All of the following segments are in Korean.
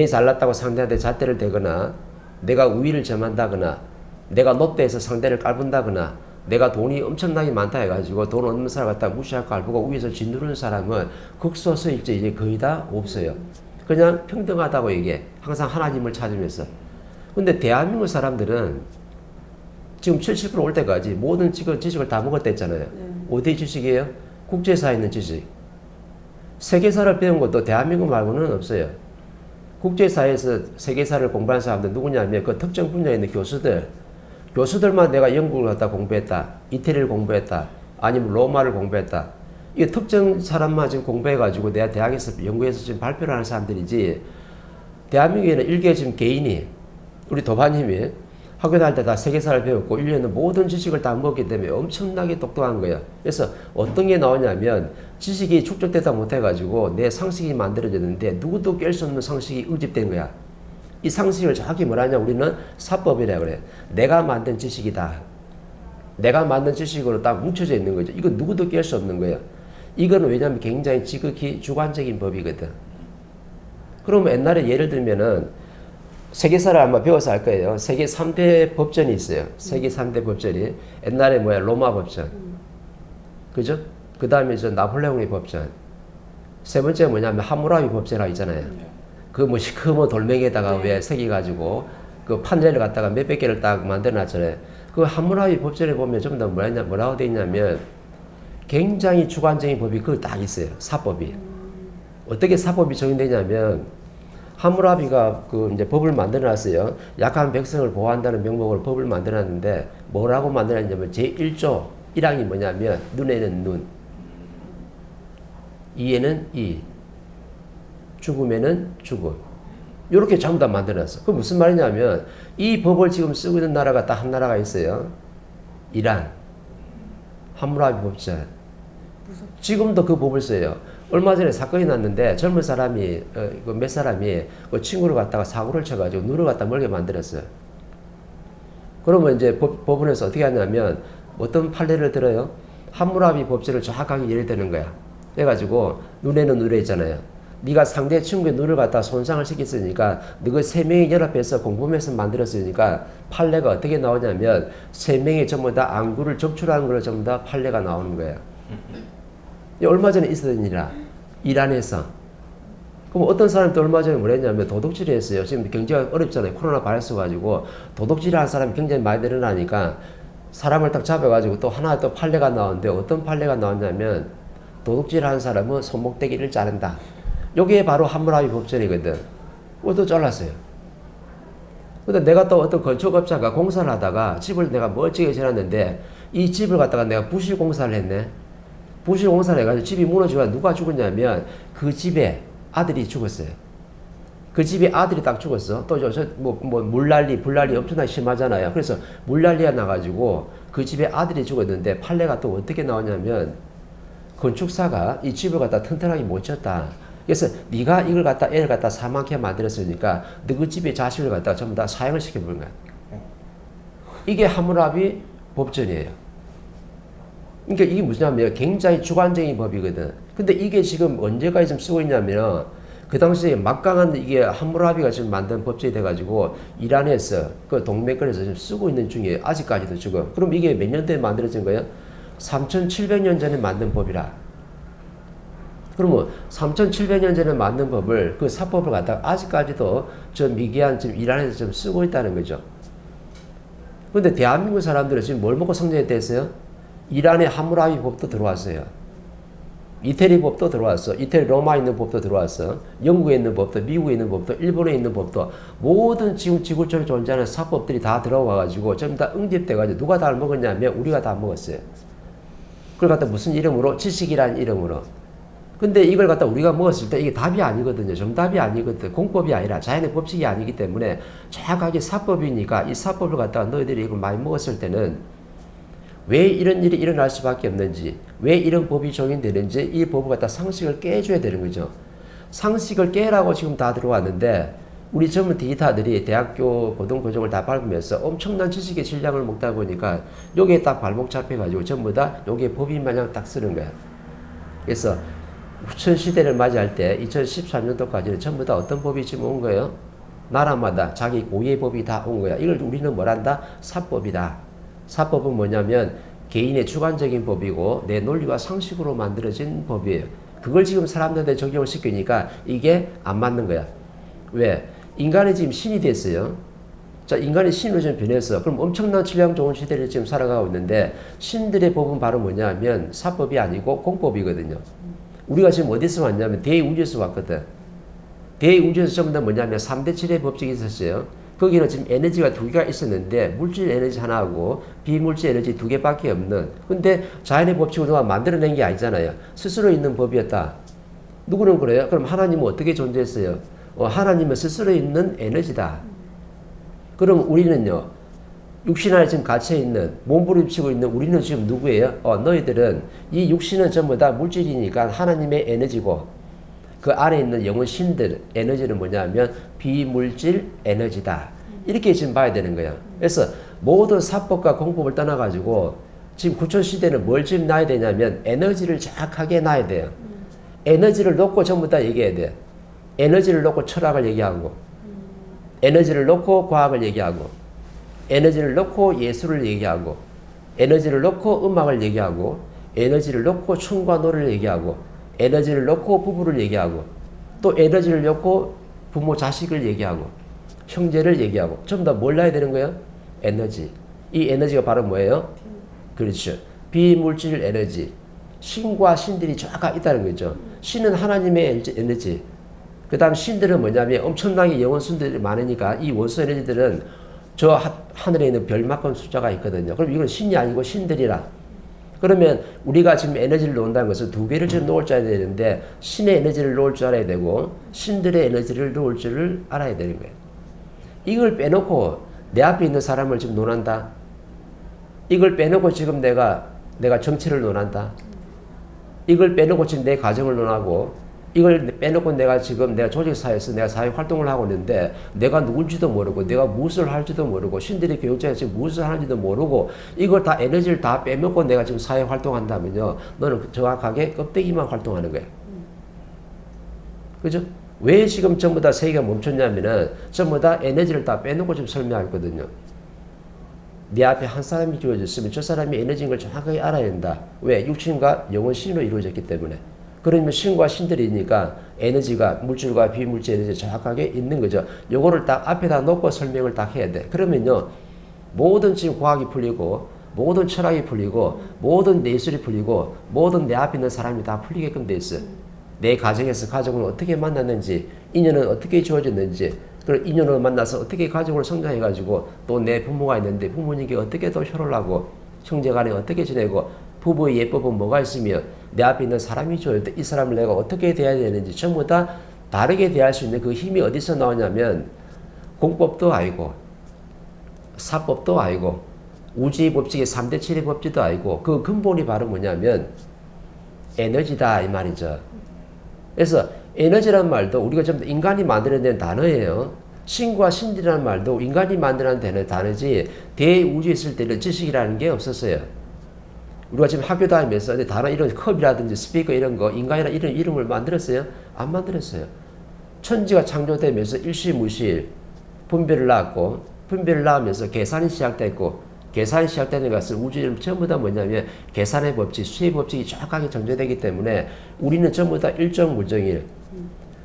내 잘났다고 상대한테 잣대를 대거나 내가 우위를 점한다거나 내가 높대에서 상대를 깔본다거나 내가 돈이 엄청나게 많다 해가지고 돈 없는 사람 갖다 무시하고 깔보고 위에서 짓누르는 사람은 극소수일지 이제 거의 다 없어요. 그냥 평등하다고 얘기해. 항상 하나님을 찾으면서. 근데 대한민국 사람들은 지금 70%올 때까지 모든 지금 지식을 다 먹었다 했잖아요. 어디 지식이에요? 국제사에 있는 지식. 세계사를 배운 것도 대한민국 말고는 없어요. 국제사에서 세계사를 공부한 사람들 누구냐면 그 특정 분야에 있는 교수들, 교수들만 내가 영국을 갖다 공부했다, 이태리를 공부했다, 아니면 로마를 공부했다. 이게 특정 사람만 지금 공부해가지고 내가 대학에서 연구해서 지금 발표를 하는 사람들이지. 대한민국에는 일개 지금 개인이 우리 도반님이 학교 다닐 때 다 세계사를 배웠고 1년은 모든 지식을 다 먹기 때문에 엄청나게 똑똑한 거예요. 그래서 어떤 게 나오냐면 지식이 축적되다 못해가지고 내 상식이 만들어졌는데 누구도 깰 수 없는 상식이 응집된 거야. 이 상식을 정확히 뭐라냐 우리는 사법이라 그래. 내가 만든 지식이다. 내가 만든 지식으로 딱 뭉쳐져 있는 거죠. 이거 누구도 깰 수 없는 거예요. 이거는 왜냐하면 굉장히 지극히 주관적인 법이거든. 그러면 옛날에 예를 들면은 세계사를 아마 배워서 알 거예요. 세계 3대 법전이 있어요. 세계 3대 법전이. 옛날에 뭐야, 로마 법전. 그죠? 그 다음에 저 나폴레옹의 법전. 세 번째 뭐냐면 하무라비 법전이라고 있잖아요. 그 뭐 시커먼 돌멩이에다가 왜 새겨가지고 그 판넬을 갖다가 몇백 개를 딱 만들어놨잖아요. 그 하무라비 법전에 보면 전부 다 뭐냐, 뭐라고 돼 있냐면 굉장히 주관적인 법이 그딱 있어요. 사법이. 어떻게 사법이 적용되냐면 하무라비가 그 이제 법을 만들어놨어요. 약한 백성을 보호한다는 명목으로 법을 만들어놨는데 뭐라고 만들어놨냐면 제 1조 1항이 뭐냐면 눈에는 눈, 이에는 이, 죽음에는 죽음. 이렇게 전부 다 만들어놨어. 그 무슨 말이냐면 이 법을 지금 쓰고 있는 나라가 딱 한 나라가 있어요. 이란. 하무라비 법전. 지금도 그 법을 써요. 얼마 전에 사건이 났는데 젊은 사람이 어, 그몇 사람이 그 친구를 갖다가 사고를 쳐가지고 눈을 갖다 멀게 만들었어요. 그러면 이제 법, 법원에서 어떻게 하냐면 어떤 판례를 들어요? 하무라비 법제를 정확하게 예를 드는 거야. 그래가지고 눈에는 눈에 있잖아요. 네가 상대 친구의 눈을 갖다 손상을 시켰으니까 너가 세 명이 연합해서 공범해서 만들었으니까 판례가 어떻게 나오냐면 세 명이 전부 다 안구를 적출하는 걸로 전부 다 판례가 나오는. 이 얼마 전에 있었던 일이라 이란에서 그럼 어떤 사람이 또 얼마 전에 뭐랬냐면 도둑질을 했어요. 지금 경제가 어렵잖아요. 코로나 바이러스 가지고 도둑질을 한 사람이 굉장히 많이 늘어나니까 사람을 딱 잡아가지고 또 하나 또 판례가 나오는데 어떤 판례가 나왔냐면 도둑질 한 사람은 손목대기를 자른다. 요게 바로 하무라비 법전이거든. 그것도 잘랐어요. 근데 내가 또 어떤 건축업자가 공사를 하다가 집을 내가 멀찍이 지났는데 이 집을 갖다가 내가 부실 공사를 했네. 부실 공사를 해가지고 집이 무너지고 누가 죽었냐면 그 집에 아들이 죽었어요. 그 집에 아들이 딱 죽었어. 또저뭐 뭐 물난리 불난리 엄청나게 심하잖아요. 그래서 물난리가 나가지고 그 집에 아들이 죽었는데 판례가 또 어떻게 나오냐면 건축사가 이 집을 갖다 튼튼하게 못 쳤다. 그래서 네가 이걸 갖다 애를 갖다 사망케 만들었으니까 너그 집에 자식을 갖다 전부 다 사형을 시켜버린 거야. 이게 하무라비 법전이에요. 그러니까 이게 무엇이냐면 굉장히 주관적인 법이거든. 근데 이게 지금 언제까지 좀 쓰고 있냐면 그 당시에 막강한 이게 함무라비가 지금 만든 법제이 돼가지고 이란에서 그 동맹권에서 지금 쓰고 있는 중에 아직까지도 지금. 그럼 이게 몇 년도에 만들어진 거예요? 3,700년 전에 만든 법이라. 그러면 3,700년 전에 만든 법을 그 사법을 갖다가 아직까지도 저 미개한 지금 이란에서 좀 쓰고 있다는 거죠. 근데 대한민국 사람들은 지금 뭘 먹고 성장했댔어요? 이란의 하무라비 법도 들어왔어요. 이태리 법도 들어왔어. 이태리 로마에 있는 법도 들어왔어. 영국에 있는 법도, 미국에 있는 법도, 일본에 있는 법도 모든 지금 지구촌에 존재하는 사법들이 다 들어와 가지고 전부 다 응집돼 가지고 누가 다 먹었냐면 우리가 다 먹었어요. 그걸 갖다 무슨 이름으로? 지식이라는 이름으로. 근데 이걸 갖다 우리가 먹었을 때 이게 답이 아니거든요. 정답이 아니거든. 공법이 아니라 자연의 법칙이 아니기 때문에 정확하게 사법이니까 이 사법을 갖다가 너희들이 이걸 많이 먹었을 때는 왜 이런 일이 일어날 수밖에 없는지, 왜 이런 법이 적용되는지 이 법을 갖다 상식을 깨줘야 되는 거죠. 상식을 깨라고 지금 다 들어왔는데 우리 젊은 디지타들이 대학교 고등고정을 다 밟으면서 엄청난 지식의 질량을 먹다 보니까 여기에 딱 발목 잡혀가지고 전부 다 여기에 법인 마냥 딱 쓰는 거야. 그래서 후천 시대를 맞이할 때 2013년도까지는 전부 다 어떤 법이 지금 온 거예요? 나라마다 자기 고유의 법이 다 온 거야. 이걸 우리는 뭐란다? 사법이다. 사법은 뭐냐면 개인의 주관적인 법이고 내 논리와 상식으로 만들어진 법이에요. 그걸 지금 사람들한테 적용을 시키니까 이게 안 맞는 거야. 왜? 인간이 지금 신이 됐어요. 자, 인간이 신으로 좀 변해서 그럼 엄청난 질량 좋은 시대를 지금 살아가고 있는데 신들의 법은 바로 뭐냐면 사법이 아니고 공법이거든요. 우리가 지금 어디서 왔냐면 대우주에서 왔거든. 대우주에서 전부 다 뭐냐면 3대 7의 법칙이 있었어요. 거기는 지금 에너지가 두 개가 있었는데 물질 에너지 하나하고 비물질 에너지 두 개밖에 없는 근데 자연의 법칙을 누가 만들어낸 게 아니잖아요. 스스로 있는 법이었다. 누구는 그래요? 그럼 하나님은 어떻게 존재했어요? 어, 하나님은 스스로 있는 에너지다. 그럼 우리는요, 육신 안에 지금 갇혀 있는, 몸부림치고 있는 우리는 지금 누구예요? 어, 너희들은 이 육신은 전부 다 물질이니까 하나님의 에너지고, 그 안에 있는 영혼 신들 에너지는 뭐냐면 비물질 에너지다. 이렇게 지금 봐야 되는 거야. 그래서 모든 사법과 공법을 떠나가지고 지금 구천 시대는 뭘 지금 놔야 되냐면 에너지를 정확하게 놔야 돼요. 에너지를 놓고 전부 다 얘기해야 돼. 에너지를 놓고 철학을 얘기하고, 에너지를 놓고 과학을 얘기하고, 에너지를 놓고 예술을 얘기하고, 에너지를 놓고 음악을 얘기하고, 에너지를 놓고 춤과 노래를 얘기하고, 에너지를 놓고 부부를 얘기하고, 또 에너지를 놓고 부모 자식을 얘기하고, 형제를 얘기하고, 전부 다 몰라야 되는 거예요? 에너지. 이 에너지가 바로 뭐예요? 그렇죠. 비물질 에너지. 신과 신들이 쫙 있다는 거죠. 신은 하나님의 에너지. 그 다음 신들은 뭐냐면 엄청나게 영원 순들이 많으니까 이 원소 에너지들은 저 하, 하늘에 있는 별만큼 숫자가 있거든요. 그럼 이건 신이 아니고 신들이라. 그러면 우리가 지금 에너지를 놓는다는 것은 두 개를 지금 놓을 줄 알아야 되는데 신의 에너지를 놓을 줄 알아야 되고 신들의 에너지를 놓을 줄을 알아야 되는 거예요. 이걸 빼놓고 내 앞에 있는 사람을 지금 논한다. 이걸 빼놓고 지금 내가 내가 정치를 논한다. 이걸 빼놓고 지금 내 가정을 논하고 이걸 빼놓고 내가 지금 내가 조직사회에서 내가 사회 활동을 하고 있는데 내가 누군지도 모르고 내가 무엇을 할지도 모르고 신들의 교육자가 지금 무엇을 하는지도 모르고 이걸 다 에너지를 다 빼먹고 내가 지금 사회 활동한다면요 너는 정확하게 껍데기만 활동하는 거야 그죠? 왜 지금 전부 다 세계가 멈췄냐면은 전부 다 에너지를 다 빼놓고 지금 설명하거든요 내 앞에 한 사람이 주어졌으면 저 사람이 에너지인 걸 정확하게 알아야 된다. 왜? 육신과 영혼 신으로 이루어졌기 때문에. 그러면 신과 신들이니까 에너지가 물질과 비물질 에너지 정확하게 있는 거죠. 요거를 딱 앞에다 놓고 설명을 딱 해야 돼. 그러면요. 모든 지금 과학이 풀리고 모든 철학이 풀리고 모든 예술이 풀리고 모든 내 앞에 있는 사람이 다 풀리게끔 돼 있어요. 내 가정에서 가족을 어떻게 만났는지 인연은 어떻게 주어졌는지 그런 인연을 만나서 어떻게 가족을 성장해가지고 또 내 부모가 있는데 부모님께 어떻게 또 효를 하고 형제간에 어떻게 지내고 부부의 예법은 뭐가 있으며 내 앞에 있는 사람이 줘야 돼. 이 사람을 내가 어떻게 대해야 되는지 전부 다 다르게 대할 수 있는 그 힘이 어디서 나오냐면 공법도 아니고 사법도 아니고 우주의 법칙의 3대 7의 법칙도 아니고 그 근본이 바로 뭐냐면 에너지다 이 말이죠. 그래서 에너지란 말도 우리가 좀 인간이 만들어낸 단어예요. 신과 신이라는 말도 인간이 만들어낸 단어지 대우주에 있을 때는 지식이라는 게 없었어요. 우리가 지금 학교 다니면서 단어 이런 컵이라든지 스피커 이런 거 인간이라 이런 이름을 만들었어요? 안 만들었어요. 천지가 창조되면서 일시무실 분별을 낳았고 분별을 낳으면서 계산이 시작됐고 계산이 시작되는 것은 우주는 전부 다 뭐냐면 계산의 법칙, 수의 법칙이 정확하게 정제되기 때문에 우리는 전부 다 일정무정일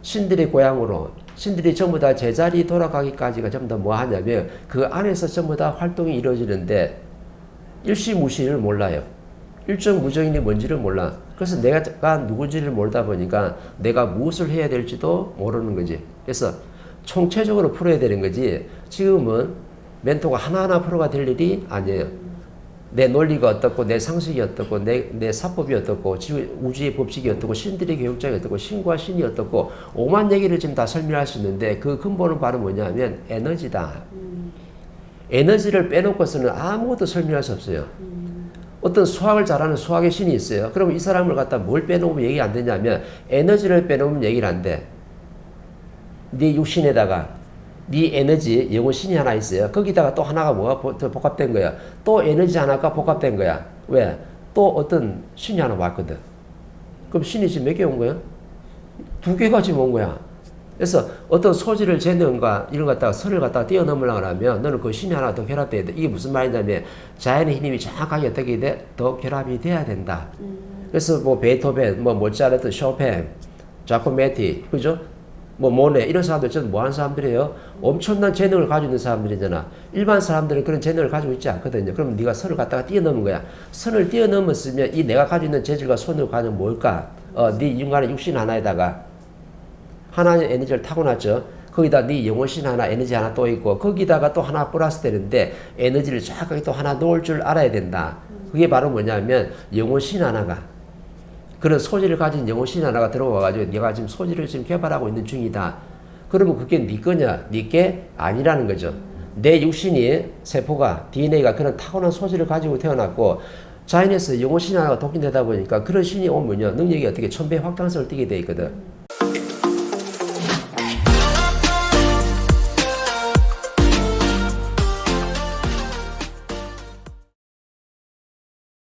신들의 고향으로 신들이 전부 다 제자리 돌아가기까지가 전부 다 뭐 하냐면 그 안에서 전부 다 활동이 이루어지는데 일시무실을 몰라요. 일정 무정인이 뭔지를 몰라. 그래서 내가 누군지를 모르다 보니까 내가 무엇을 해야 될지도 모르는 거지. 그래서 총체적으로 풀어야 되는 거지. 지금은 멘토가 하나하나 풀어가 될 일이 아니에요. 내 논리가 어떻고, 내 상식이 어떻고, 내, 내 사법이 어떻고, 우주의 법칙이 어떻고, 신들의 교육자가 어떻고, 신과 신이 어떻고, 오만 얘기를 지금 다 설명할 수 있는데 그 근본은 바로 뭐냐면 에너지다. 에너지를 빼놓고서는 아무것도 설명할 수 없어요. 어떤 수학을 잘하는 수학의 신이 있어요. 그러면 이 사람을 갖다 뭘 빼놓으면 얘기 안 되냐면 에너지를 빼놓으면 얘기를 안 돼. 네 육신에다가 네 에너지 영혼 신이 하나 있어요. 거기다가 또 하나가 뭐가 더 복합된 거야. 또 에너지 하나가 복합된 거야. 왜? 또 어떤 신이 하나 왔거든. 그럼 신이 지금 몇 개 온 거야? 두 개가 지금 온 거야. 그래서 어떤 소질을 재능과 이런 것 갖다가 선을 갖다가 뛰어넘으려고 하면 너는 그 신이 하나 더 결합돼야 돼. 이게 무슨 말이냐면 자연의 힘이 정확하게 어떻게 돼? 더 결합이 돼야 된다. 그래서 뭐 베토벤, 뭐 모차르트, 쇼팽, 자코메티, 그죠? 뭐 모네 이런 사람들 저는 뭐 하는 사람들이에요? 엄청난 재능을 가지고 있는 사람들이잖아. 일반 사람들은 그런 재능을 가지고 있지 않거든요. 그럼 네가 선을 갖다가 뛰어넘은 거야. 선을 뛰어넘었으면 이 내가 가지고 있는 재질과 손을 가지고 뭘까? 어, 네 인간의 육신 하나에다가 하나의 에너지를 타고났죠. 거기다 네 영혼신 하나, 에너지 하나 또 있고 거기다가 또 하나 플러스 되는데 에너지를 정확하게 또 하나 놓을 줄 알아야 된다. 그게 바로 뭐냐면 영혼신 하나가 그런 소질을 가진 영혼신 하나가 들어와가지고 네가 지금 소질을 지금 개발하고 있는 중이다. 그러면 그게 네 거냐? 네게 아니라는 거죠. 내 육신이 세포가 DNA가 그런 타고난 소질을 가지고 태어났고 자연에서 영혼신 하나가 독인되다 보니까 그런 신이 오면요 능력이 어떻게 천배 확장성을 띠게 돼 있거든.